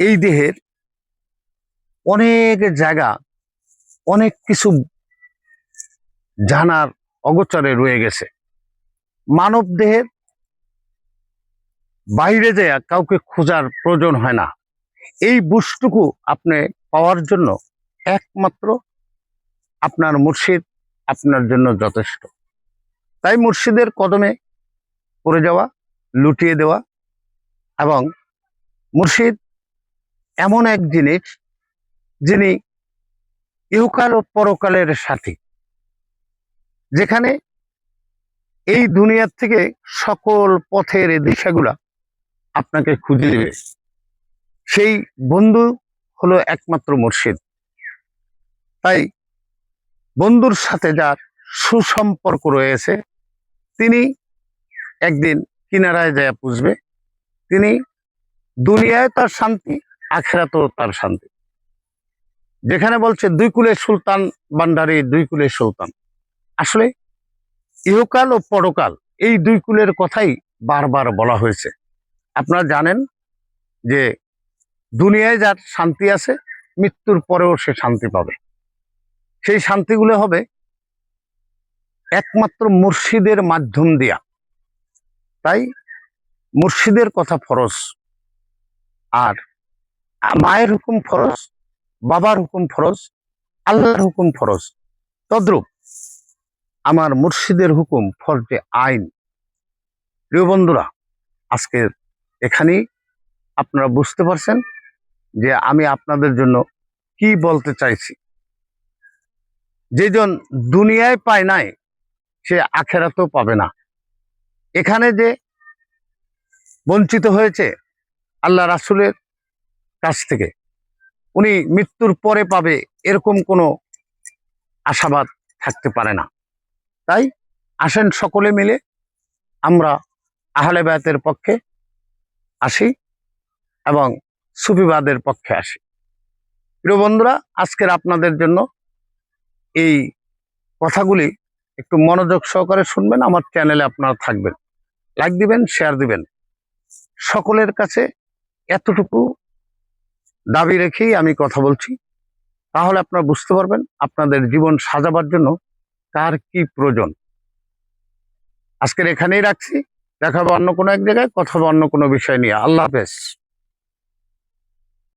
এই দেহের অনেক জায়গা, অনেক কিছু জানার অগোচরে রয়ে গেছে। মানব দেহের বাইরে যায় কাউকে খোঁজার প্রয়োজন হয় না। এই বুঝটুকু আপনি পাওয়ার জন্য একমাত্র আপনার মুর্শিদ আপনার জন্য যথেষ্ট। তাই মুর্শিদের কদমে পড়ে যাওয়া, লুটিয়ে দেওয়া এবং মুর্শিদ এমন এক জিনিস যিনি ইহকাল ও পরকালের সাথী। যেখানে এই দুনিয়ার থেকে সকল পথের দিশাগুলা আপনাকে খুঁজে দেবে সেই বন্ধু হলো একমাত্র মুর্শিদ। তাই বন্ধুর সাথে যার সুসম্পর্ক রয়েছে, তিনি একদিন কিনারায় যায় পুষবে তিনি দুনিয়ায় তার শান্তি আখেরাতেও তার শান্তি। যেখানে বলছে, দুই কুলের সুলতান বান্ডারি দুই কুলের সুলতান। আসলে ইহকাল ও পরকাল, এই দুই কুলের কথাই বারবার বলা হয়েছে। আপনারা জানেন যে দুনিয়ায় যার শান্তি আছে, মৃত্যুর পরেও সে শান্তি পাবে। সেই শান্তিগুলো হবে একমাত্র মুর্শিদের মাধ্যম দিয়া। তাই মুর্শিদের কথা ফরজ। আর মায়ের হুকুম ফরজ, বাবার হুকুম ফরজ, আল্লাহর হুকুম ফরজ। তদ্রূপ আমার মুর্শিদের হুকুম ফরজে আইন। প্রিয় বন্ধুরা, আজকে এখানেই আপনারা বুঝতে পারছেন যে আমি আপনাদের জন্য কি বলতে চাইছি। যেজন দুনিয়ায় পায় নাই, সে আখেরাতেও পাবে না। এখানে যে বঞ্চিত হয়েছে আল্লাহ রাসুলের কাছ থেকে। উনি মৃত্যুর পরে পাবে এরকম কোনো আশাবাদ থাকতে পারে না। তাই আসেন সকলে মিলে আমরা আহলে বায়াতের পক্ষে আসি এবং সুফিবাদের পক্ষে আসি। প্রিয় বন্ধুরা, আজকের আপনাদের জন্য এই কথাগুলি একটু মনোযোগ সহকারে শুনবেন, আমার চ্যানেলে আপনারা থাকবেন। লাইক দিবেন শেয়ার দিবেন। সকলের কাছে এতটুকু দাবি রেখেই আমি কথা বলছি। তাহলে আপনারা বুঝতে পারবেন আপনাদের জীবন সাজাবার জন্য কার কি প্রয়োজন। আজকের এখানেই রাখছি। দেখাবো অন্য কোনো এক জায়গায়, কথা হবে অন্য কোনো বিষয় নিয়ে। আল্লাহ হাফেজ।